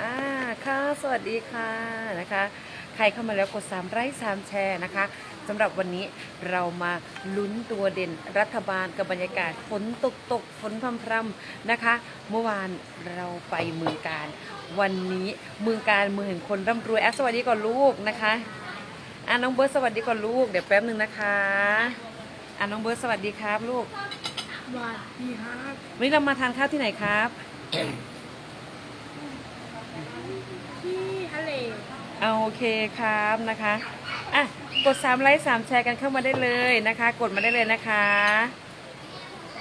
อ่าค่ะ สวัสดีค่ะนะคะ ใครเข้ามาแล้วกด3ไลค์3แชร์นะคะสำหรับวันนี้เรามาลุ้นตัวเด่นรัฐบาลกับบรรยากาศฝนตกตกฝนพรำพรำๆนะคะ เมื่อวานเราไปเมืองการ วันนี้เมืองการเมืองแห่งคนร่ำรวยอะสวัสดีก่อนลูกนะคะอะน้องเบิร์ตสวัสดีก่อนลูกเดี๋ยวแป๊บหนึ่งนะคะอะน้องเบิร์ตสวัสดีครับลูกสวัสดีครับวันนี้เรามาทานข้าวที่ไหนครับ ที่ทะเล เอาโอเคครับนะคะอะกด3ไลค์3แชร์กันเข้ามาได้เลยนะคะ กดมาได้เลยนะคะ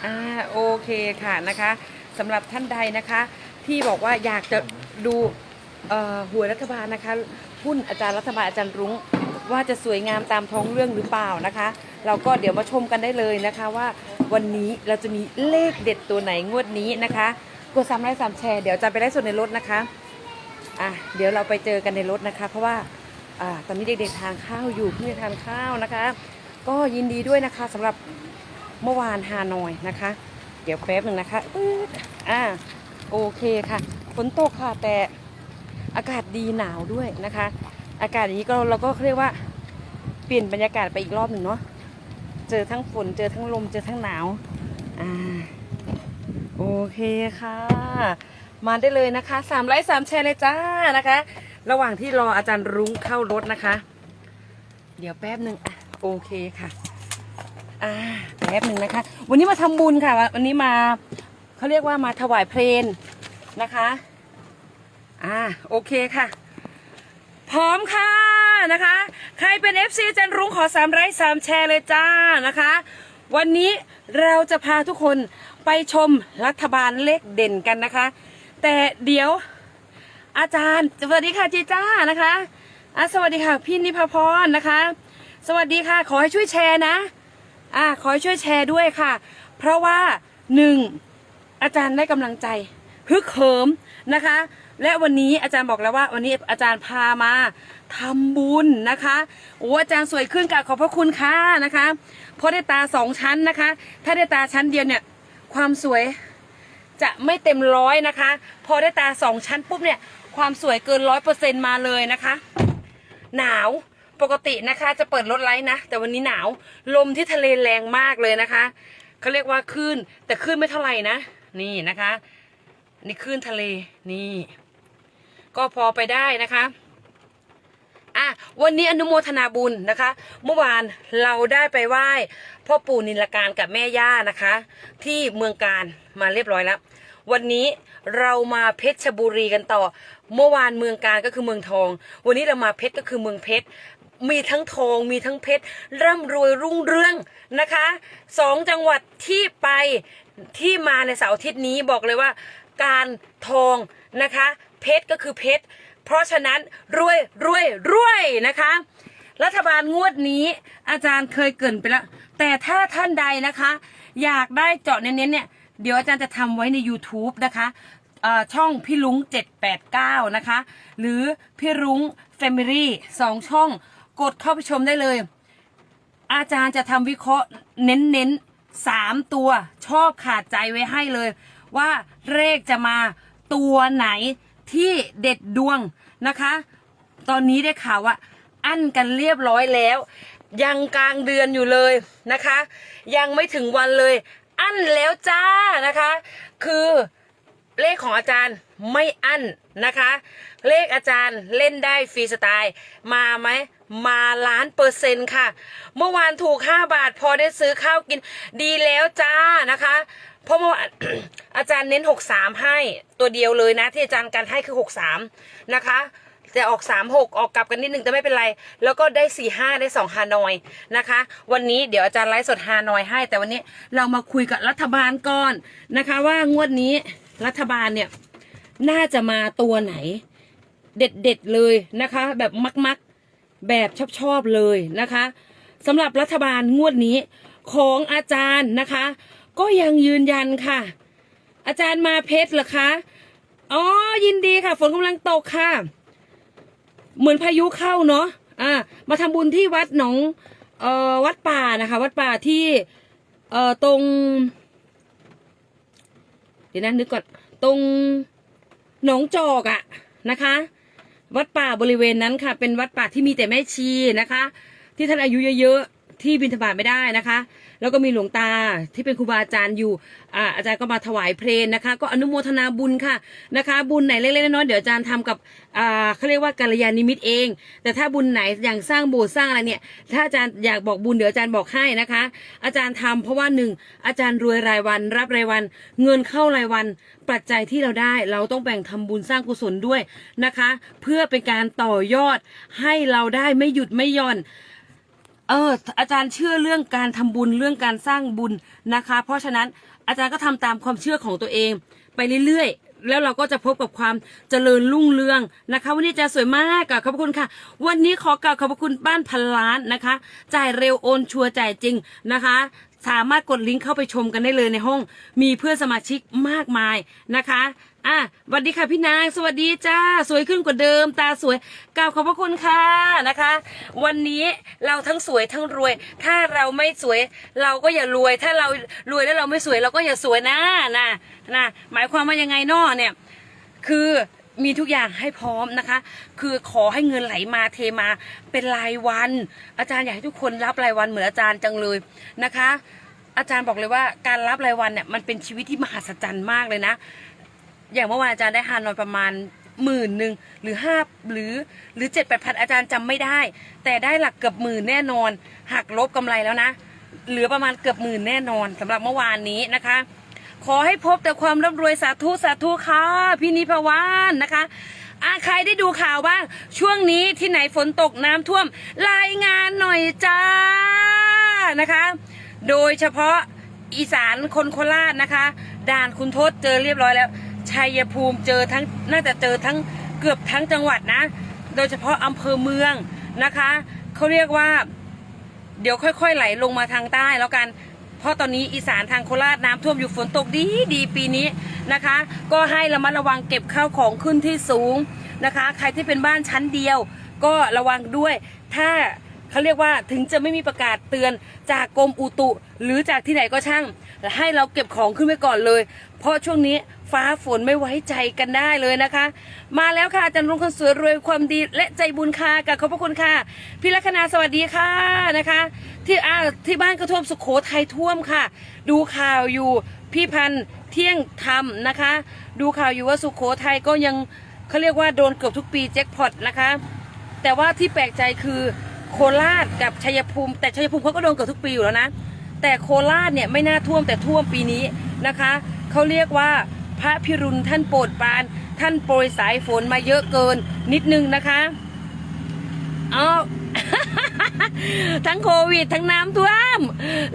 อ่าโอเคค่ะนะคะสำหรับท่านใดนะคะ ที่บอกว่าอยากจะดูเอ่อหวยรัฐบาลนะคะหุ้นอาจารย์รัฐบาลอาจารย์รุ้งว่าจะสวยงามตามท้องเรื่องหรือเปล่านะคะ เราก็เดี๋ยวมาชมกันได้เลยนะคะว่าวันนี้เราจะมีเลขเด็ดตัวไหนงวดนี้นะคะ กด3ไลค์3แชร์เดี๋ยวจะไปได้ส่วนในรถนะคะ อะเดี๋ยวเราไปเจอกันในรถนะคะ เพราะว่าอ่าตอนนี้เด็กๆทานข้าวอยู่เพิ่งจะทานข้าวนะคะ ก็ยินดีด้วยนะคะสำหรับเมื่อวานฮานอยนะคะ เดี๋ยวแป๊บหนึ่งนะคะอืดอ่าโอเคค่ะฝนตกค่ะแต่อากาศดีหนาวด้วยนะคะ อากาศอย่างนี้ก็เราก็เรียกว่าเปลี่ยนบรรยากาศไปอีกรอบหนึ่งเนาะเจอทั้งฝนเจอทั้งลมเจอทั้งหนาวอ่าโอเคค่ะ มาได้เลยนะคะสามไลค์สามแชร์เลยจ้านะคะ ระหว่างที่รออาจารย์รุ้งเข้ารถนะคะ เดี๋ยวแป๊บหนึ่งอะโอเคค่ะอ่าแป๊บหนึ่งนะคะ วันนี้มาทำบุญค่ะ วันนี้มาเขาเรียกว่ามาถวายเพลงนะคะอ่าโอเคค่ะ พร้อมค่ะนะคะ ใครเป็น FC อาจันรุ้งขอสามไลค์สามแชร์เลยจ้านะคะ วันนี้เราจะพาทุกคนไปชมรัฐบาลเลขเด่นกันนะคะ แต่เดี๋ยว อาจารย์สวัสดีค่ะจีจ้านะคะอะสวัสดีค่ะพี่นิพพรนะคะ สวัสดีค่ะ ขอให้ช่วยแชร์นะ อะขอให้ช่วยแชร์ด้วยค่ะ เพราะว่าหนึ่งอาจารย์ได้กำลังใจฮึกเหิมนะคะ และวันนี้อาจารย์บอกแล้วว่า วันนี้อาจารย์พามาทำบุญนะคะโอ้อาจารย์สวยขึ้นกะขอบพระคุณค่ะนะคะเพราะได้ตาสองชั้นนะคะ ถ้าได้ตาชั้นเดียวเนี่ย ความสวย จะไม่เต็มร้อยนะคะ พอได้ตาสองชั้นปุ๊บเนี่ย ความสวยเกินร้อยเปอร์เซ็นมาเลยนะคะ หนาวปกตินะคะจะเปิดรถไลท์นะ แต่วันนี้หนาวลมที่ทะเลแรงมากเลยนะคะเขาเรียกว่าคลื่นแต่คลื่นไม่เท่าไหร่นะ นี่นะคะ นี่คลื่นทะเลนี่ ก็พอไปได้นะคะ อะวันนี้อนุโมทนาบุญนะคะ เมื่อวานเราได้ไปไหว้พ่อปู่นิลการกับแม่ย่านะคะ ที่เมืองการมาเรียบร้อยแล้ว วันนี้เรามาเพชรบุรีกันต่อ เมื่อวานเมืองการก็คือเมืองทอง วันนี้เรามาเพชรก็คือเมืองเพชรมีทั้งทองมีทั้งเพชรร่ำรวยรุ่งเรืองนะคะสองจังหวัดที่ไปที่มาในเสาร์อาทิตย์นี้บอกเลยว่า การทองนะคะ เพชรก็คือเพชร เพราะฉะนั้นรวยรวยรวยนะคะ รัฐบาลงวดนี้อาจารย์เคยเกินไปแล้ว แต่ถ้าท่านใดนะคะ อยากได้เจาะเน้นๆเนี่ยเดี๋ยวอาจารย์จะทำไว้ใน YouTube นะคะช่องพี่ลุง 789 นะคะ หรือพี่รุ้ง Family สองช่องกดเข้าไปชมได้เลย อาจารย์จะทำวิเคราะห์เน้นๆสามตัวชอบขาดใจไว้ให้เลย ว่าเลขจะมาตัวไหนที่เด็ดดวง นะคะ ตอนนี้ได้ข่าวว่า อั้นกันเรียบร้อยแล้ว ยังกลางเดือนอยู่เลยนะคะ ยังไม่ถึงวันเลย อั้นแล้วจ้านะคะ คือเลขของอาจารย์ไม่อั้นนะคะ เลขอาจารย์เล่นได้ฟรีสไตล์มาไหมมาล้านเปอร์เซ็นต์ค่ะ เมื่อวานถูก 5 บาทพอได้ซื้อข้าวกินดีแล้วจ้านะคะ เพราะเมื่าอาจารย์เน้น63ให้ตัวเดียวเลยนะ ที่อาจารย์การให้คือ63นะคะจะออก 3 6 ออกกลับกันนิดนึงแต่ไม่เป็นไร แล้วก็ได้ 4 5 ได้ 2 ฮานอยนะคะ วันนี้เดี๋ยวอาจารย์ไลฟ์สดฮานอยให้ แต่วันนี้เรามาคุยกับรัฐบาลก่อนนะคะ ว่างวดนี้รัฐบาลเนี่ย น่าจะมาตัวไหน เด็ดๆเลยนะคะ แบบมักๆแบบชอบๆเลยนะคะสำหรับรัฐบาลงวดนี้ของอาจารย์นะคะ ก็ยังยืนยันค่ะ อาจารย์มาเพชรเหรอคะอ๋อยินดีค่ะ ฝนกำลังตกค่ะ เหมือนพายุเข้าเนาะอ่ามาทำบุญที่วัดหนองเอ่อวัดป่านะคะ วัดป่าที่เอ่อตรง เดี๋ยวนะนึกก่อนตรงหนองจอกอะนะคะ วัดป่าบริเวณนั้นค่ะ เป็นวัดป่าที่มีแต่แม่ชีนะคะ ที่ท่านอายุเยอะๆ ที่บิณฑบาตไม่ได้นะคะ แล้วก็มีหลวงตาที่เป็นครูบาอาจารย์อยู่อ่าอาจารย์ก็มาถวายเพลงนะคะ ก็อนุโมทนาบุญค่ะนะคะ บุญไหนเล็กๆน้อยๆเดี๋ยวอาจารย์ทำกับอ่าเขาเรียกว่ากัลยาณิมิตเอง แต่ถ้าบุญไหนอย่างสร้างโบสถ์สร้างอะไรเนี่ย ถ้าอาจารย์อยากบอกบุญเดี๋ยวอาจารย์บอกให้นะคะ อาจารย์ทำเพราะว่าหนึ่งอาจารย์รวยรายวัน รับรายวัน เงินเข้ารายวันปัจจัยที่เราได้เราต้องแบ่งทำบุญสร้างกุศลด้วยนะคะ เพื่อเป็นการต่อยอดให้เราได้ไม่หยุดไม่หย่อน เอออาจารย์เชื่อเรื่องการทำบุญเรื่องการสร้างบุญนะคะ เพราะฉะนั้นอาจารย์ก็ทำตามความเชื่อของตัวเอง ไปเรื่อยๆ แล้วเราก็จะพบกับความเจริญรุ่งเรืองนะคะ วันนี้อาจารย์สวยมากขอบคุณค่ะ วันนี้ขอกล่าวขอบคุณบ้านพันล้านนะคะ จ่ายเร็วโอนชัวร์จ่ายจริงนะคะ สามารถกดลิงก์เข้าไปชมกันได้เลยในห้อง มีเพื่อนสมาชิกมากมายนะคะอะสวัสดีค่ะพี่นาง สวัสดีจ้า สวยขึ้นกว่าเดิม ตาสวยกล่าวขอบพระคุณค่ะนะคะ วันนี้เราทั้งสวยทั้งรวย ถ้าเราไม่สวยเราก็อย่ารวย ถ้าเรารวยแล้วเราไม่สวยเราก็อย่าสวยนะนะนะหมายความว่ายังไงนอเนี่ย คือ มีทุกอย่างให้พร้อมนะคะ คือขอให้เงินไหลมาเทมาเป็นรายวัน อาจารย์อยากให้ทุกคนรับรายวันเหมือนอาจารย์จังเลยนะคะ อาจารย์บอกเลยว่าการรับรายวันเนี่ยมันเป็นชีวิตที่มหัศจรรย์มากเลยนะ อย่างเมื่อวานอาจารย์ได้ฮานอยประมาณหมื่นหนึ่งหรือห้าหรือหรือเจ็ดแปดพันอาจารย์จำไม่ได้ แต่ได้หลักเกือบหมื่นแน่นอนหักลบกำไรแล้วนะ เหลือประมาณเกือบหมื่นแน่นอนสำหรับเมื่อวานนี้นะคะ ขอให้พบแต่ความร่ำรวยสาธุสาธุค่ะพี่นิพวานนะคะอาใครได้ดูข่าวบ้าง ช่วงนี้ที่ไหนฝนตกน้ำท่วม รายงานหน่อยจ้านะคะ โดยเฉพาะอีสานคนโคราชนะคะ ด่านคุณทศเจอเรียบร้อยแล้ว ชัยภูมิเจอทั้งน่าจะเจอทั้งเกือบทั้งจังหวัดนะ โดยเฉพาะอำเภอเมืองนะคะเขาเรียกว่า เดี๋ยวค่อย ๆ ไหลลงมาทางใต้แล้วกัน เพราะตอนนี้อีสานทางโคราชน้ำท่วมอยู่ฝนตกดีดีปีนี้นะคะ ก็ให้ระมัดระวังเก็บข้าวของขึ้นที่สูงนะคะ ใครที่เป็นบ้านชั้นเดียว ก็ระวังด้วย ถ้าเขาเรียกว่าถึงจะไม่มีประกาศเตือนจากกรมอุตุ หรือจากที่ไหนก็ช่าง ให้เราเก็บของขึ้นไว้ก่อนเลย เพราะช่วงนี้ ฟ้าฝนไม่ไว้ใจกันได้เลยนะคะ มาแล้วค่ะอาจารย์รุ่งคนสวยรวยความดีและใจบุญค่ะกับขอบพระคุณค่ะ พี่ลัคนาสวัสดีค่ะนะคะ ที่อ่าที่บ้านก็ท่วมสุขโขทัยท่วมค่ะ ดูข่าวอยู่พี่พันธ์เที่ยงธรรมนะคะ ดูข่าวอยู่ว่าสุขโขทัยก็ยังเขาเรียกว่าโดนเกือบทุกปีแจ็คพอตนะคะ แต่ว่าที่แปลกใจคือโคราชกับชัยภูมิ แต่ชัยภูมิเขาก็โดนเกือบทุกปีอยู่แล้วนะ แต่โคราชเนี่ยไม่น่าท่วมแต่ท่วมปีนี้นะคะเขาเรียกว่า พระพิรุณท่านโปรดปาน ท่านโปรยสายฝนมาเยอะเกิน นิดนึงนะคะเอาทั้งโควิด ทั้งน้ำท่วม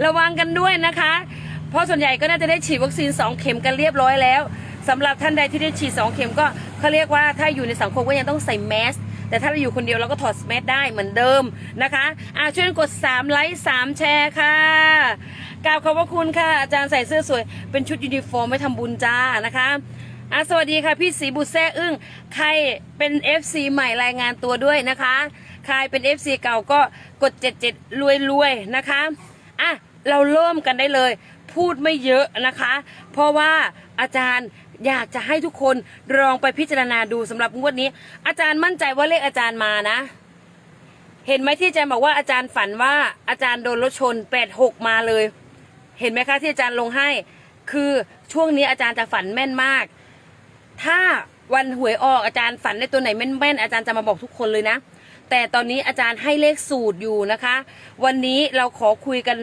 ระวังกันด้วยนะคะ เพราะส่วนใหญ่ก็น่าจะได้ฉีดวัคซีน 2 เข็มกันเรียบร้อยแล้วสำหรับท่านใดที่ได้ฉีด 2 เข็มก็เขาเรียกว่าถ้าอยู่ในสังคมก็ยังต้องใส่แมส แต่ถ้าเราอยู่คนเดียวเราก็ถอดแมสได้เหมือนเดิมนะคะอ่าช่วยกด 3 ไลค์3แชร์ค่ะกราบขอบพระคุณค่ะ อาจารย์ใส่เสื้อสวย เป็นชุดยูนิฟอร์มไว้ทำบุญจ้านะคะอะสวัสดีค่ะ พี่สีบุตรแซ่อึ้งใครเป็น FC ใหม่รายงานตัวด้วยนะคะใครเป็น FC เก่าก็กด 77 รวยรวยๆนะคะอะเราเริ่มกันได้เลย พูดไม่เยอะนะคะ เพราะว่าอาจารย์ อยากจะให้ทุกคนลองไปพิจารณาดูสำหรับงวดนี้ อาจารย์มั่นใจว่าเลขอาจารย์มานะ เห็นไหมที่อาจารย์บอกว่าอาจารย์ฝันว่าอาจารย์โดนรถชน86มาเลย เห็นไหมคะที่อาจารย์ลงให้ คือช่วงนี้อาจารย์จะฝันแม่นมาก ถ้าวันหวยออกอาจารย์ฝันในตัวไหนแม่นๆอาจารย์จะมาบอกทุกคนเลยนะแต่ตอนนี้อาจารย์ให้เลขสูตรอยู่นะคะ วันนี้เราขอคุยกัน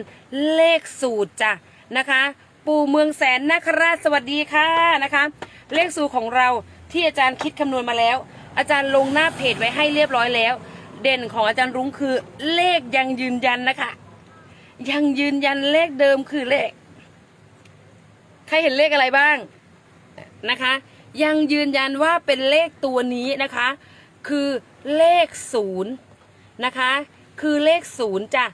เลขสูตรจ้ะนะคะ ปู่เมืองแสนนคราชสวัสดีค่ะนะคะ เลขสูของเราที่อาจารย์คิดคำนวณมาแล้ว อาจารย์ลงหน้าเพจไว้ให้เรียบร้อยแล้ว เด่นของอาจารย์รุ้งคือเลขยังยืนยันนะคะ ยังยืนยันเลขเดิมคือเลข ใครเห็นเลขอะไรบ้างนะคะ ยังยืนยันว่าเป็นเลขตัวนี้นะคะ คือเลขศูนย์นะคะ คือเลขศูนย์จ้ะ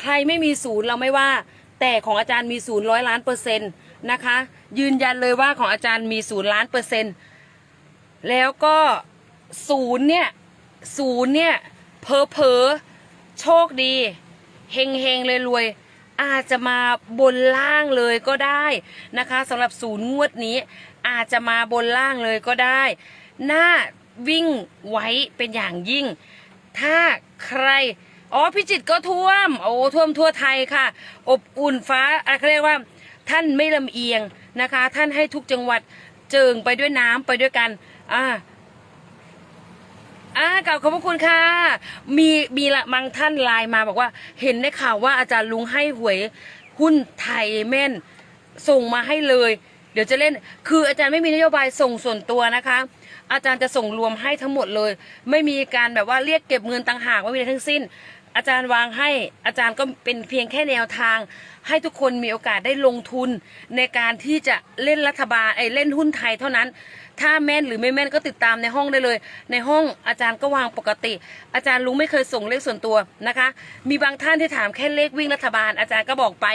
ใครไม่มีศูนย์เราไม่ว่า แต่ของอาจารย์มีศูนย์ร้อยล้านเปอร์เซ็นต์นะคะ ยืนยันเลยว่าของอาจารย์มีศูนย์ล้านเปอร์เซ็นต์แล้วก็ศูนย์เนี่ยศูนย์เนี่ยเพอเพอโชคดีเฮงเฮงเลยรวยอาจจะมาบนล่างเลยก็ได้นะคะสำหรับศูนย์งวดนี้ อาจจะมาบนล่างเลยก็ได้น่าวิ่งไว้เป็นอย่างยิ่ง ถ้าใคร อ๋อพิจิตรก็ท่วม โอ้ท่วมทั่วไทยค่ะ อบอุ่นฟ้าอะเขาเรียกว่า ท่านไม่ลำเอียงนะคะ ท่านให้ทุกจังหวัดเจิงไปด้วยน้ำไปด้วยกัน อ่าอ่ากล่าวขอบพระคุณค่ะ มีมีละบางท่านไลน์มาบอกว่า เห็นได้ข่าวว่าอาจารย์ลุงให้หวยหุ้นไทยแม่น ส่งมาให้เลย เดี๋ยวจะเล่น คืออาจารย์ไม่มีนโยบายส่งส่วนตัวนะคะ อาจารย์จะส่งรวมให้ทั้งหมดเลย ไม่มีการแบบว่าเรียกเก็บเงินต่างหากไม่มีอะไรทั้งสิ้น อาจารย์วางให้อาจารย์ก็เป็นเพียงแค่แนวทาง ให้ทุกคนมีโอกาสได้ลงทุนในการที่จะเล่นรัฐบาลไอ้เล่นหุ้นไทยเท่านั้น ถ้าแม่นหรือไม่แม่นก็ติดตามในห้องได้เลย ในห้องอาจารย์ก็วางปกติ อาจารย์ลุงไม่เคยส่งเลขส่วนตัวนะคะ มีบางท่านที่ถามแค่เลขวิ่งรัฐบาล อาจารย์ก็บอกไป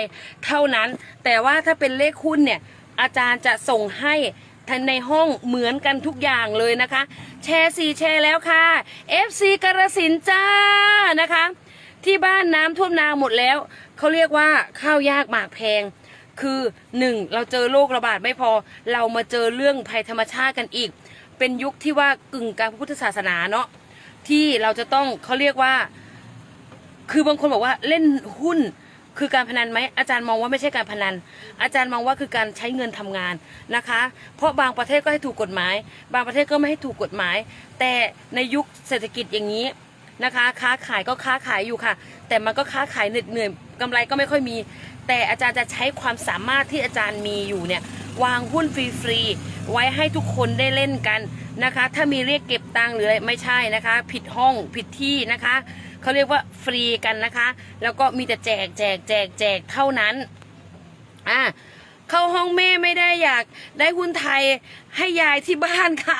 เท่านั้น แต่ว่าถ้าเป็นเลขหุ้นเนี่ยอาจารย์จะส่งให้ทันในห้องเหมือนกันทุกอย่างเลยนะคะ แชร์สี่แชร์แล้วค่ะ FC กระสินจ้านะคะ ที่บ้านน้ำท่วมนาหมดแล้ว เขาเรียกว่าข้าวยากหมากแพง คือหนึ่งเราเจอโรคระบาดไม่พอ เรามาเจอเรื่องภัยธรรมชาติกันอีก เป็นยุคที่ว่ากึ่งกลางพระพุทธศาสนาเนาะที่เราจะต้องเขาเรียกว่า คือบางคนบอกว่าเล่นหุ้นคือการพนันไหมอาจารย์มองว่าไม่ใช่การพนัน อาจารย์มองว่าคือการใช้เงินทำงานนะคะ เพราะบางประเทศก็ให้ถูกกฎหมาย บางประเทศก็ไม่ให้ถูกกฎหมาย แต่ในยุคเศรษฐกิจอย่างนี้ นะคะ ค้าขายก็ค้าขายอยู่ค่ะ แต่มันก็ค้าขายเหน็ดเหนื่อยกำไรก็ไม่ค่อยมี แต่อาจารย์จะใช้ความสามารถที่อาจารย์มีอยู่เนี่ยวางหุ้นฟรีๆไว้ให้ทุกคนได้เล่นกันนะคะ ถ้ามีเรียกเก็บตังค์หรืออะไรไม่ใช่นะคะ ผิดห้องผิดที่นะคะเขาเรียกว่าฟรีกันนะคะ แล้วก็มีแต่แจกแจกแจกแจกเท่านั้นอะเข้าห้องแม่ไม่ได้อยากได้หุ้นไทยให้ยายที่บ้านค่ะ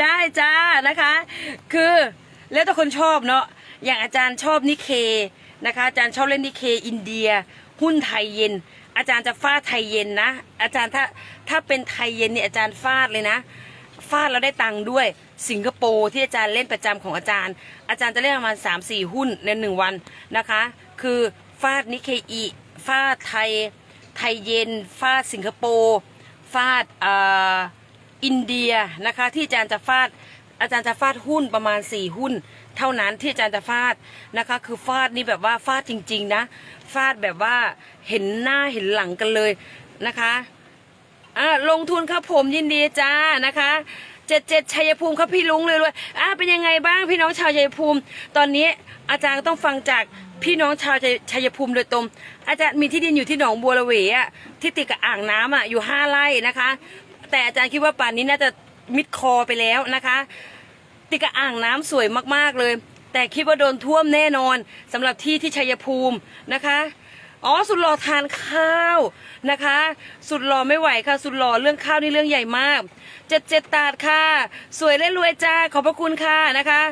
ได้จ้านะคะ คือแล้วแต่คนชอบเนาะอย่างอาจารย์ชอบนิเคนะคะ อาจารย์ชอบเล่นนิเคอินเดีย หุ้นไทยเย็น อาจารย์จะฟาดไทยเย็นนะ อาจารย์ถ้าถ้าเป็นไทยเย็นเนี่ยอาจารย์ฟาดเลยนะ ฟาดแล้วได้ตังค์ด้วย สิงคโปร์ที่อาจารย์เล่นประจำของอาจารย์ อาจารย์จะเล่นประมาณ3 4หุ้นในหนึ่งวันนะคะ คือฟาดนิเคอีฟาดไทยไทยเย็น ฟาดสิงคโปร์ ฟาดอ่อ อินเดียนะคะที่อาจารย์จะฟาดอาจารย์จะฟาดหุ้นประมาณ 4 หุ้น เท่านั้นที่อาจารย์จะฟาดนะคะ คือฟาดนี่แบบว่าฟาดจริง ๆ นะ ฟาดแบบว่าเห็นหน้าเห็นหลังกันเลยนะคะอ่าลงทุนครับผมยินดีจ้านะคะเจ็ดเจ็ดชัยภูมิครับพี่ลุงเลยเลยอ่าเป็นยังไงบ้างพี่น้องชาวชัยภูมิ ตอนนี้อาจารย์ต้องฟังจากพี่น้องชาวชัยชัยภูมิโดยตรงอาจารย์มีที่ดินอยู่ที่หนองบัวระเวอะที่ติดกับอ่างน้ำอะอยู่ห้าไร่นะคะ แต่อาจารย์คิดว่าป่านนี้น่าจะมิดคอไปแล้วนะคะ ติกับอ่างน้ำสวยมากๆเลย แต่คิดว่าโดนท่วมแน่นอนสำหรับที่ที่ชัยภูมินะคะอ๋อสุดหล่อทานข้าวนะคะ สุดหล่อไม่ไหวค่ะ สุดหล่อเรื่องข้าวนี่เรื่องใหญ่มากเจ็ดเจ็ดตาดค่ะ สวยและรวยจ้าขอบพระคุณค่ะนะคะ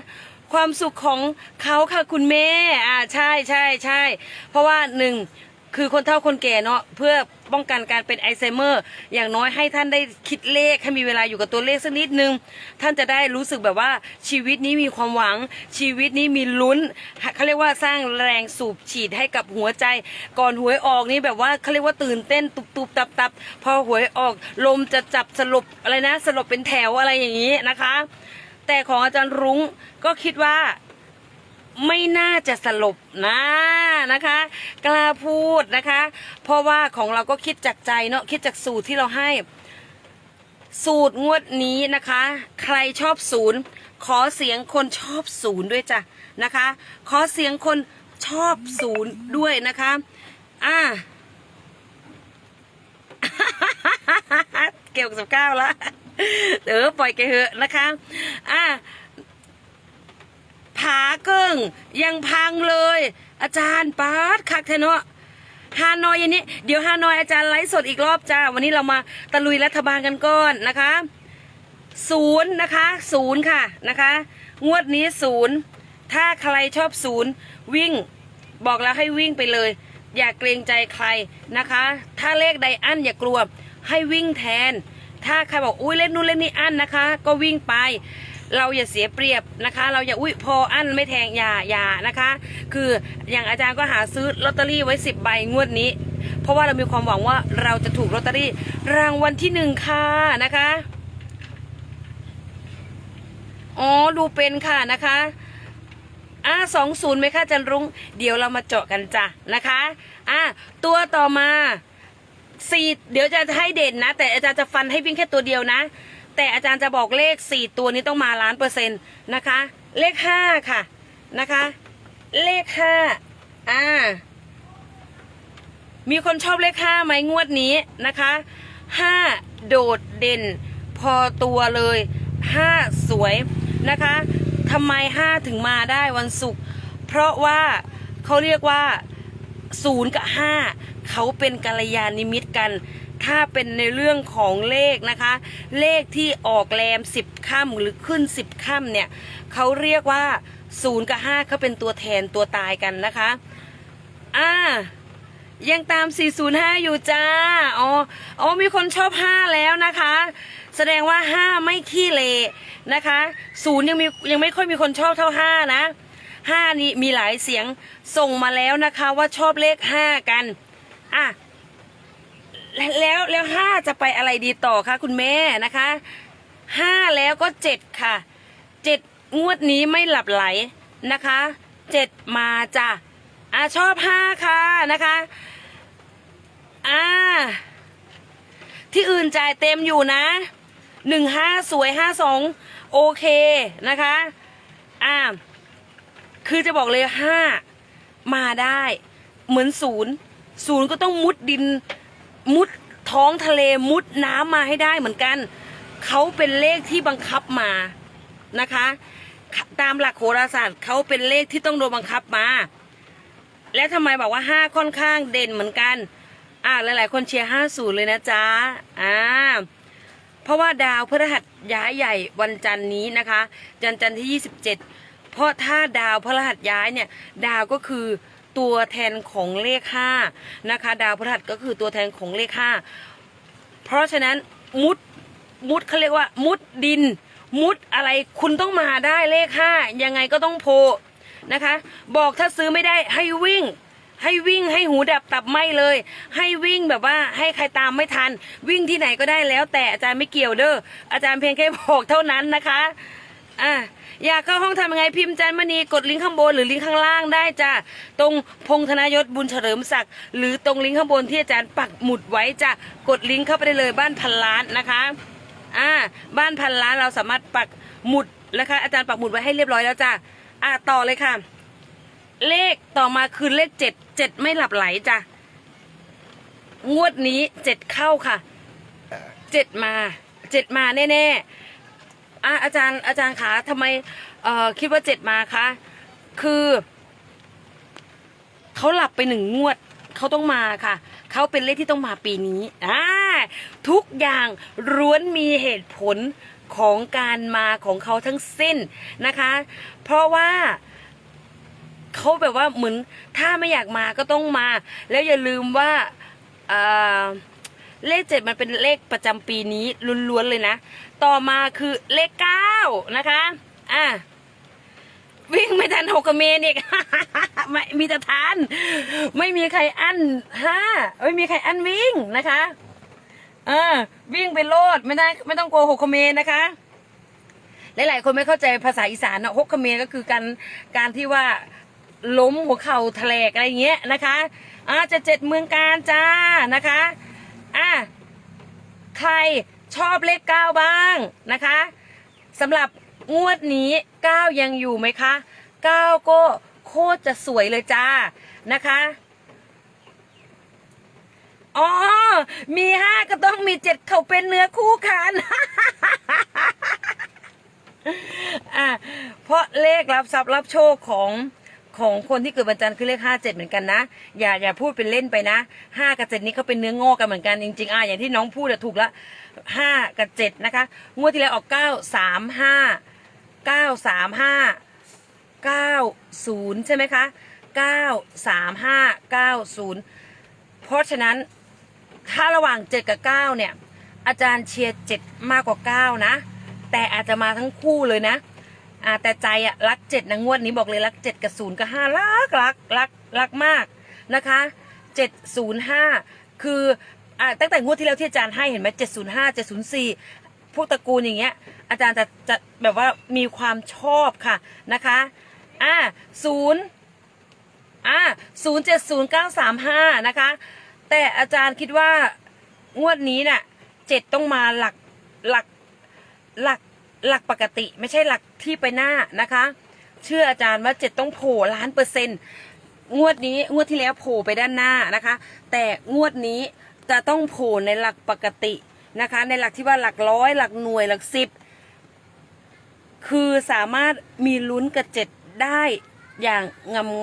ความสุขของเขาค่ะคุณแม่อ่าใช่ใช่ใช่เพราะว่าหนึ่งคือคนเฒ่าคนแก่เนาะเพื่อ ป้องกันการเป็นไอไซเมอร์ อย่างน้อยให้ท่านได้คิดเลขให้มีเวลาอยู่กับตัวเลขสักนิดนึง ท่านจะได้รู้สึกแบบว่าชีวิตนี้มีความหวัง ชีวิตนี้มีลุ้นเขาเรียกว่าสร้างแรงสูบฉีดให้กับหัวใจ ก่อนหวยออกนี่แบบว่าเขาเรียกว่าตื่นเต้นตุบตุบตับตับพอหวยออกลมจะจับสลบอะไรนะสลบเป็นแถวอะไรอย่างนี้นะคะ แต่ของอาจารย์รุ้งก็คิดว่า ไม่น่าจะสลบนะนะคะ กล้าพูดนะคะ เพราะว่าของเราก็คิดจากใจเนาะคิดจากสูตรที่เราให้ สูตรงวดนี้นะคะ ใครชอบศูนย์ขอเสียงคนชอบศูนย์ด้วยจ้ะนะคะ ขอเสียงคนชอบศูนย์ด้วยนะคะอ่าเกี่ยวกับสิบเก้าแล้วเออปล่อยแกเหอะนะคะ อ่า ผาเกิ้งยังพังเลย อาจารย์ปาดคักเทเนาะฮานอยอันนี้เดี๋ยวฮานอยอาจารย์ไลฟ์สดอีกรอบจ้า วันนี้เรามาตะลุยรัฐบาลกันก่อนนะคะศูนย์นะคะศูนย์ค่ะนะคะ งวดนี้ศูนย์ถ้าใครชอบศูนย์วิ่งบอกแล้วให้วิ่งไปเลย อย่าเกรงใจใครนะคะ ถ้าเลขใดอั้นอย่ากลัวให้วิ่งแทน ถ้าใครบอกอุ้ยเลขนู้นเลขนี้อั้นนะคะ ก็วิ่งไป เราอย่าเสียเปรียบนะคะ เราอย่าอุ้ยพออั้นไม่แทงอย่าอย่านะคะ คืออย่างอาจารย์ก็หาซื้อลอตเตอรี่ไว้สิบใบงวดนี้ เพราะว่าเรามีความหวังว่าเราจะถูกลอตเตอรี่รางวัลที่หนึ่งค่ะนะคะอ๋อดูเป็นค่ะนะคะอ่าสองศูนย์ไหมคะจันรุ้งเดี๋ยวเรามาเจาะกันจ้ะนะคะอ่าตัวต่อมาสี่เดี๋ยวจะให้เด่นนะ แต่อาจารย์จะฟันให้วิ่งแค่ตัวเดียวนะ แต่อาจารย์จะบอกเลขสี่ตัวนี้ต้องมาล้านเปอร์เซ็นต์นะคะ เลขห้าค่ะนะคะ เลขห้าอ่า มีคนชอบเลขห้าไหมงวดนี้นะคะห้าโดดเด่น พอตัวเลยห้าสวยนะคะทำไมห้าถึงมาได้วันศุกร์เพราะว่าเขาเรียกว่าศูนย์กับห้าเขาเป็นกัลยาณิมิตกัน ถ้าเป็นในเรื่องของเลขนะคะ เลขที่ออกแรมสิบค่ำหรือขึ้นสิบค่ำเนี่ยเขาเรียกว่าศูนย์กับห้าเขาเป็นตัวแทนตัวตายกันนะคะอ่ายังตาม 405 อยู่จ้า อ๋อ อ๋อ มีคนชอบ 5 แล้วนะคะ แสดงว่า 5 ไม่ขี้เลนะคะศูนย์ยังมียังไม่ค่อยมีคนชอบเท่า 5 นะ 5 นี้มีหลายเสียงส่งมาแล้วนะคะว่าชอบเลข 5 กัน อะ แล้วแล้วห้าจะไปอะไรดีต่อคะคุณแม่นะคะห้าแล้วก็เจ็ดค่ะเจ็ดงวดนี้ไม่หลับไหลนะคะเจ็ดมาจ้ะอะชอบห้าค่ะนะคะอ่าที่อื่นจ่ายเต็มอยู่นะหนึ่งห้าสวยห้าสองโอเคนะคะอ่าคือจะบอกเลยห้ามาได้ เหมือนศูนย์ศูนย์ก็ต้องมุดดิน มุดท้องทะเลมุดน้ำมาให้ได้เหมือนกัน เขาเป็นเลขที่บังคับมานะคะ ตามหลักโหราศาสตร์เขาเป็นเลขที่ต้องโดนบังคับมา และทำไมบอกว่าห้าค่อนข้างเด่นเหมือนกัน อ่าหลาย ๆ คนเชียร์ห้าศูนย์เลยนะจ๊ะอ่าเพราะว่าดาวพฤหัสย้ายใหญ่วันจันทร์นี้นะคะ จันจันทร์ที่27เพราะถ้าดาวพฤหัสย้ายเนี่ย ดาวก็คือ ตัวแทนของเลขห้านะคะ ดาวพฤหัสก็คือตัวแทนของเลขห้าเพราะฉะนั้นมุดมุดเขาเรียกว่า มุดดิน มุดอะไรคุณต้องมาได้เลขห้ายังไงก็ต้องโพนะคะ บอกถ้าซื้อไม่ได้ให้วิ่ง ให้วิ่งให้หูดับตับไหมเลย ให้วิ่งแบบว่าให้ใครตามไม่ทัน วิ่งที่ไหนก็ได้แล้ว แต่อาจารย์ไม่เกี่ยวเด้ออาจารย์เพียงแค่บอกเท่านั้นนะคะอะ อยากเข้าห้องทำยังไงพิมพ์จันมณีกดลิงก์ข้างบนหรือลิงก์ข้างล่างได้จ้ะตรงพงธนายศบุญเฉลิมศักดิ์หรือตรงลิงก์ข้างบนที่อาจารย์ปักหมุดไว้จ้ะกดลิงก์เข้าไปได้เลยบ้านพันล้านนะคะอ่าบ้านพันล้านเราสามารถปักหมุดนะคะอาจารย์ปักหมุดไว้ให้เรียบร้อยแล้วจ้ะอะต่อเลยค่ะ เลขต่อมาคือเลขเจ็ดเจ็ดไม่หลับไหลจ้ะงวดนี้เจ็ดเข้าค่ะเจ็ดมาเจ็ดมาแน่ๆ อะอาจารย์อาจารย์คะทำไมเอ่อคิดว่าเจ็ดมาคะคือเขาหลับไปหนึ่งงวดเขาต้องมาค่ะเขาเป็นเลขที่ต้องมาปีนี้อ่าทุกอย่างล้วนมีเหตุผลของการมาของเขาทั้งสิ้นนะคะ เพราะว่าเขาแบบว่าเหมือนถ้าไม่อยากมาก็ต้องมา แล้วอย่าลืมว่าเอ่อ เลขเจ็ดมันเป็นเลขประจำปีนี้ล้วนๆเลยนะ ต่อมาคือเลขเก้านะคะอะวิ่งไม่ทันหกเมนอีกไม่มีแต่ทาน ไม่มีใครอั้นห้าไม่มีใครอั้นวิ่งนะคะเออวิ่งไปโลดไม่ได้ไม่ต้องกลัวหกเมนนะคะ หลายๆ คนไม่เข้าใจภาษาอีสานเนาะฮกเขมรก็คือการการที่ว่าล้มหัวเข่าแถลกอะไรเงี้ยนะคะอ่าจะเจ็ดเมืองการจ้านะคะ อะใครชอบเลขเก้าบ้างนะคะสำหรับงวดนี้เก้ายังอยู่ไหมคะเก้าก็โคตรจะสวยเลยจ้านะคะอ๋อ มีห้าก็ต้องมีเจ็ดเขาเป็นเนื้อคู่กันอะเพราะเลขรับทรัพย์รับโชคของ ของคนที่เกิดวันจันทร์คือเลขห้าเจ็ดเหมือนกันนะ อย่าอย่าพูดเป็นเล่นไปนะห้ากับเจ็ดนี้เขาเป็นเนื้องอกกันเหมือนกันจริงๆอะอย่างที่น้องพูดอะถูกละห้ากับเจ็ดนะคะ งวดที่แล้วออกเก้าสามห้าเก้าสามห้าเก้าศูนย์ใช่ไหมคะเก้าสามห้าเก้าศูนย์เพราะฉะนั้นถ้าระหว่างเจ็ดกับเก้าเนี่ยอาจารย์เชียร์เจ็ดมากกว่าเก้านะ แต่อาจจะมาทั้งคู่เลยนะ อ่าแต่ใจอะรักเจ็ดนะงวดนี้บอกเลยรักเจ็ดกับศูนย์กับห้ารักรักรักรักมากนะคะเจ็ดศูนย์ห้าคืออ่าตั้งแต่งวดที่แล้วที่อาจารย์ให้เห็นไหมเจ็ดศูนย์ห้าเจ็ดศูนย์สี่พวกตระกูลอย่างเงี้ย อาจารย์จะจะแบบว่ามีความชอบค่ะนะคะอ่าศูนย์อ่าศูนย์เจ็ดศูนย์เก้าสามห้านะคะ แต่อาจารย์คิดว่างวดนี้น่ะเจ็ดต้องมาหลักหลักหลัก หลักปกติไม่ใช่หลักที่ไปหน้านะคะ เชื่ออาจารย์ว่าเจ็ดต้องโผล่ล้านเปอร์เซ็นต์งวดนี้งวดที่แล้วโผล่ไปด้านหน้านะคะ แต่งวดนี้จะต้องโผล่ในหลักปกตินะคะ ในหลักที่ว่าหลักร้อย หลักหน่วยหลักสิบคือสามารถมีลุ้นกับเจ็ดได้อย่าง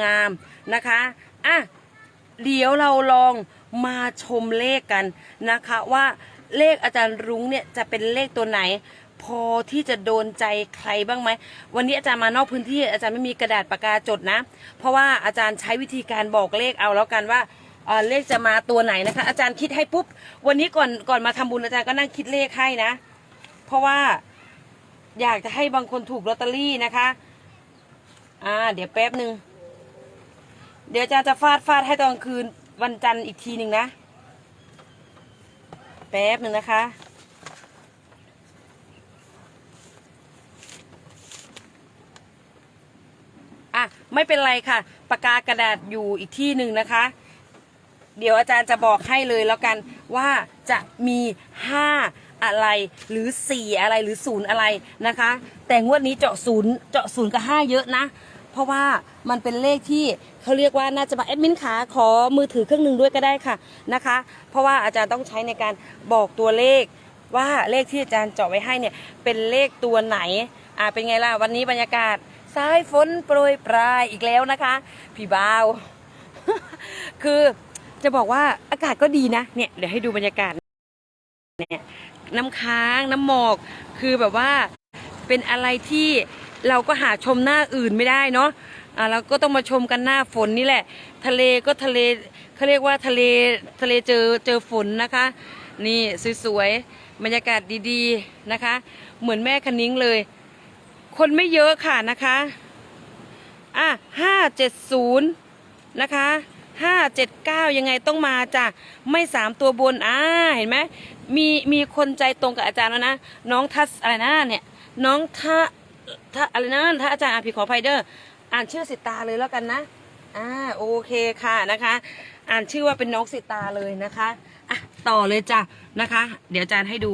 งามๆนะคะอะเดี๋ยวเราลองมาชมเลขกันนะคะว่าเลขอาจารย์รุ้งเนี่ยจะเป็นเลขตัวไหน พอที่จะโดนใจใครบ้างไหม วันนี้อาจารย์มานอกพื้นที่อาจารย์ไม่มีกระดาษปากกาจดนะ เพราะว่าอาจารย์ใช้วิธีการบอกเลขเอาแล้วกันว่าเอ่อเลขจะมาตัวไหนนะคะ อาจารย์คิดให้ปุ๊บ วันนี้ก่อนก่อนมาทำบุญอาจารย์ก็นั่งคิดเลขให้นะ เพราะว่าอยากจะให้บางคนถูกลอตเตอรี่นะคะอ่าเดี๋ยวแป๊บหนึ่งเดี๋ยวอาจารย์จะฟาดฟาดให้ตอนคืนวันจันทร์อีกทีหนึ่งนะ แป๊บหนึ่งนะคะ ไม่เป็นไรค่ะ ปากกากระดาษอยู่อีกที่หนึ่งนะคะ เดี๋ยวอาจารย์จะบอกให้เลยแล้วกันว่าจะมี 5 อะไรหรือ 4 อะไรหรือศูนย์อะไรนะคะ แต่งวดนี้เจาะศูนย์เจาะศูนย์กับ 5 เยอะนะ เพราะว่ามันเป็นเลขที่เขาเรียกว่าน่าจะมาแอดมินขาขอมือถือเครื่องหนึ่งด้วยก็ได้ค่ะนะคะ เพราะว่าอาจารย์ต้องใช้ในการบอกตัวเลขว่าเลขที่อาจารย์เจาะไว้ให้เนี่ยเป็นเลขตัวไหน อ่าเป็นไงล่ะวันนี้บรรยากาศ สายฝนโปรยปลายอีกแล้วนะคะ พี่บ่าว คือจะบอกว่าอากาศก็ดีนะ เนี่ยเดี๋ยวให้ดูบรรยากาศเนี่ยน้ำค้างน้ำหมอกคือแบบว่าเป็นอะไรที่เราก็หาชมหน้าอื่นไม่ได้เนาะอ่าเราก็ต้องมาชมกันหน้าฝนนี่แหละ ทะเลก็ทะเลเขาเรียกว่าทะเลทะเลเจอเจอฝนนะคะ นี่สวยๆบรรยากาศดีๆนะคะ เหมือนแม่คันนิ้งเลย คนไม่เยอะค่ะนะคะอะห้าเจ็ดศูนย์นะคะห้าเจ็ดเก้ายังไงต้องมาจ้ะไม่สามตัวบนอ่าเห็นไหมมีมีคนใจตรงกับอาจารย์แล้วนะ น้องทัศอะไรนะเนี่ย น้องทะทะอะไรนะถ้าอาจารย์อ่านผิขออภัยเด้ออ่านชื่อสิตาเลยแล้วกันนะอ่าโอเคค่ะนะคะ อ่านชื่อว่าเป็นน้องสิตาเลยนะคะอะต่อเลยจ้ะนะคะ เดี๋ยวอาจารย์ให้ดู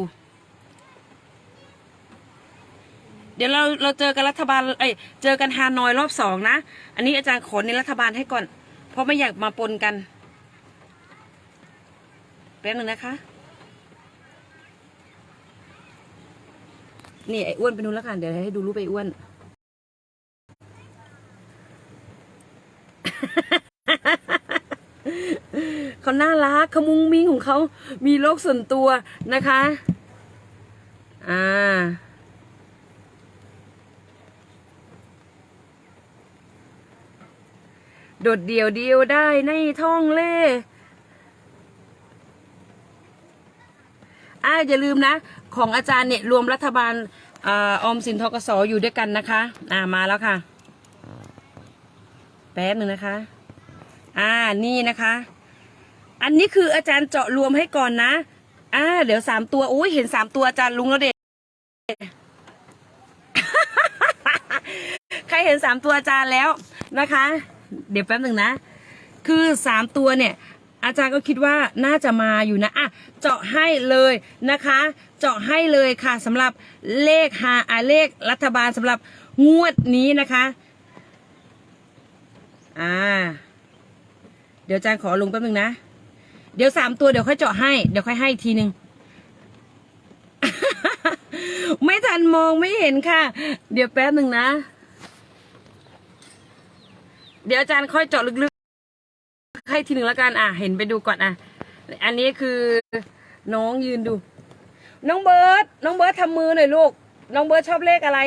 เดี๋ยวเราเราเจอกันรัฐบาลเอ้ยเจอกันฮานอยรอบสองนะ อันนี้อาจารย์ขนในรัฐบาลให้ก่อน เพราะไม่อยากมาปนกันแป๊บหนึ่งนะคะ นี่ไอ้อ้วนไปนู้นแล้วกัน เดี๋ยวให้ดูรูปไอ้อ้วนเขาน่ารักเขามุ้งมิ้งของเขามีโลกส่วนตัวนะคะ อ่า โดดเดี่ยวเดียวได้ในท้องเล่อ่าอย่าลืมนะ ของอาจารย์เนี่ยรวมรัฐบาลออมสินทกสอยู่ด้วยกันนะคะ อ่ามาแล้วค่ะ แป๊บหนึ่งนะคะ อ่านี่นะคะ อันนี้คืออาจารย์เจาะรวมให้ก่อนนะ อ่า เดี๋ยวสามตัวโอ้ยเห็นสามตัวอาจารย์ลุงแล้วเด็ใครเห็นสามตัวอาจารย์แล้วนะคะ เดี๋ยวแป๊บหนึ่งนะ คือสามตัวเนี่ย อาจารย์ก็คิดว่าน่าจะมาอยู่นะอะเจาะให้เลยนะคะ เจาะให้เลยค่ะสำหรับเลขหาอะเลขรัฐบาลสำหรับงวดนี้นะคะ อ่า เดี๋ยวอาจารย์ขอลงแป๊บหนึ่งนะ เดี๋ยวสามตัวเดี๋ยวค่อยเจาะให้ เดี๋ยวค่อยให้ทีหนึ่งไม่ทันมองไม่เห็นค่ะ เดี๋ยวแป๊บหนึ่งนะ เดี๋ยวอาจารย์ค่อยเจาะลึกๆให้ทีหนึ่งแล้วกันอะ เห็นไปดูก่อนอะ อันนี้คือน้องยืนดู น้องเบิร์ตน้องเบิร์ตทำมือหน่อยลูก น้องเบิร์ตชอบเลขอะไร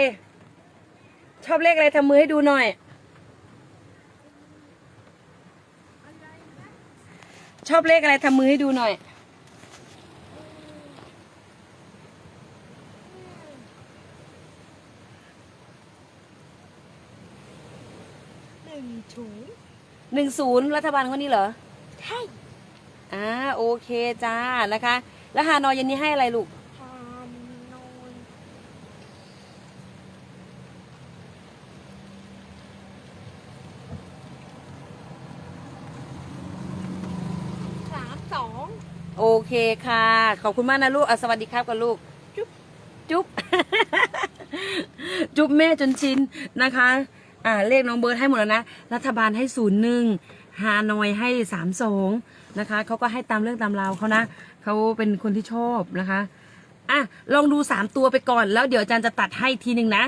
ชอบเลขอะไรทำมือให้ดูหน่อย ชอบเลขอะไรทำมือให้ดูหน่อย หนึ่งศูนย์รัฐบาลคนนี้เหรอ ใช่อ่าโอเคจ้านะคะ แล้วฮานอยเย็นนี้ให้อะไรลูก ฮานอยสามสองโอเคค่ะ ขอบคุณมากนะลูกอะสวัสดีครับกับลูก จุ๊บ จุ๊บ จุ๊บแม่จนชินนะคะ อ่าเลขน้องเบิร์ดให้หมดแล้วนะ รัฐบาลให้ศูนย์หนึ่งฮานอยให้สามสองนะคะเขาก็ให้ตามเรื่องตามราวเขานะเขาเป็นคนที่ชอบนะคะอะลองดูสามตัวไปก่อนแล้วเดี๋ยวอาจารย์จะตัดให้ทีหนึ่งนะ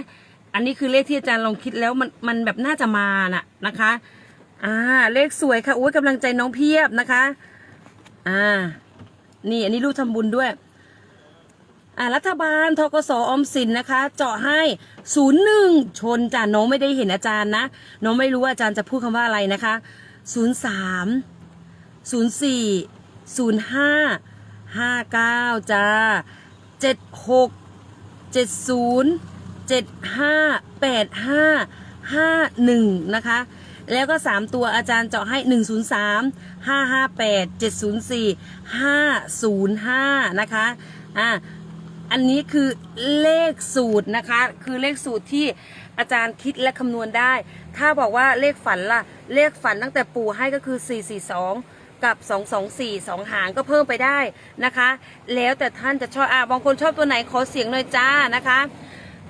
อันนี้คือเลขที่อาจารย์ลองคิดแล้วมันมันแบบน่าจะมาน่ะนะคะอ่าเลขสวยค่ะโอ้ยกำลังใจน้องเพียบนะคะ อ่า นี่อันนี้ลูกทำบุญด้วย อ่ารัฐบาลทกสออมสินนะคะ เจาะให้ศูนย์หนึ่งชนจ้ะน้องไม่ได้เห็นอาจารย์นะ น้องไม่รู้ว่าอาจารย์จะพูดคำว่าอะไรนะคะศูนย์สามศูนย์สี่ศูนย์ห้าห้าเก้าจ้าเจ็ดหกเจ็ดศูนย์เจ็ดห้าแปดห้าห้าหนึ่งนะคะแล้วก็ 3 ตัวอาจารย์เจาะให้ 103 558 704 505 นะคะ อะ อันนี้คือเลขสูตรนะคะ คือเลขสูตรที่อาจารย์คิดและคำนวณได้ ถ้าบอกว่าเลขฝันล่ะ เลขฝันตั้งแต่ปู่ให้ก็คือ 442 กับ 224 2 หางก็เพิ่มไปได้นะคะ แล้วแต่ท่านจะชอบอะบางคนชอบตัวไหนขอเสียงหน่อยจ้านะคะ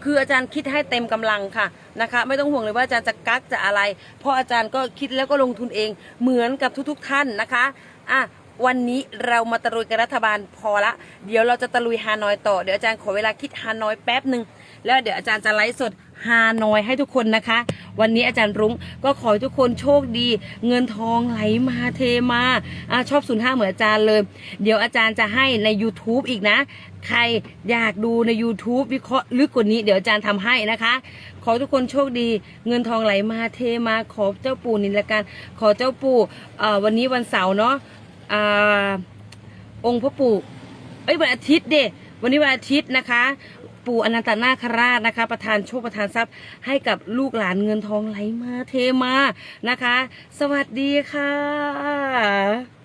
คืออาจารย์คิดให้เต็มกำลังค่ะนะคะ ไม่ต้องห่วงเลยว่าอาจารย์จะกักจะอะไร เพราะอาจารย์ก็คิดแล้วก็ลงทุนเองเหมือนกับทุก ๆ ท่านนะคะอะ วันนี้เรามาตะลุยกับรัฐบาลพอละ เดี๋ยวเราจะตะลุยฮานอยต่อ เดี๋ยวอาจารย์ขอเวลาคิดฮานอยแป๊บหนึ่งแล้วเดี๋ยวอาจารย์จะไลฟ์สดฮานอยให้ทุกคนนะคะ วันนี้อาจารย์รุ้งก็ขอให้ทุกคนโชคดี เงินทองไหลมาเทมาอชอบศูนย์ห้าเหมือนอาจารย์เลย เดี๋ยวอาจารย์จะให้ใน YouTube อีกนะ ใครอยากดูใน YouTube วิเคราะห์ลึกกว่านี้เดี๋ยวอาจารย์ทำให้นะคะ ขอทุกคนโชคดี เงินทองไหลมาเทมาขอเจ้าปู่นิลการขอเจ้าปู่วันนี้วันเสาร์เนาะ อ่าองค์พระปู่เอ้ยวันอาทิตย์เด้วันนี้วันอาทิตย์นะคะ ปู่อนันตนาคราชนะคะ ประทานโชคประทานทรัพย์ ให้กับลูกหลานเงินทองไหลมาเทมานะคะ สวัสดีค่ะ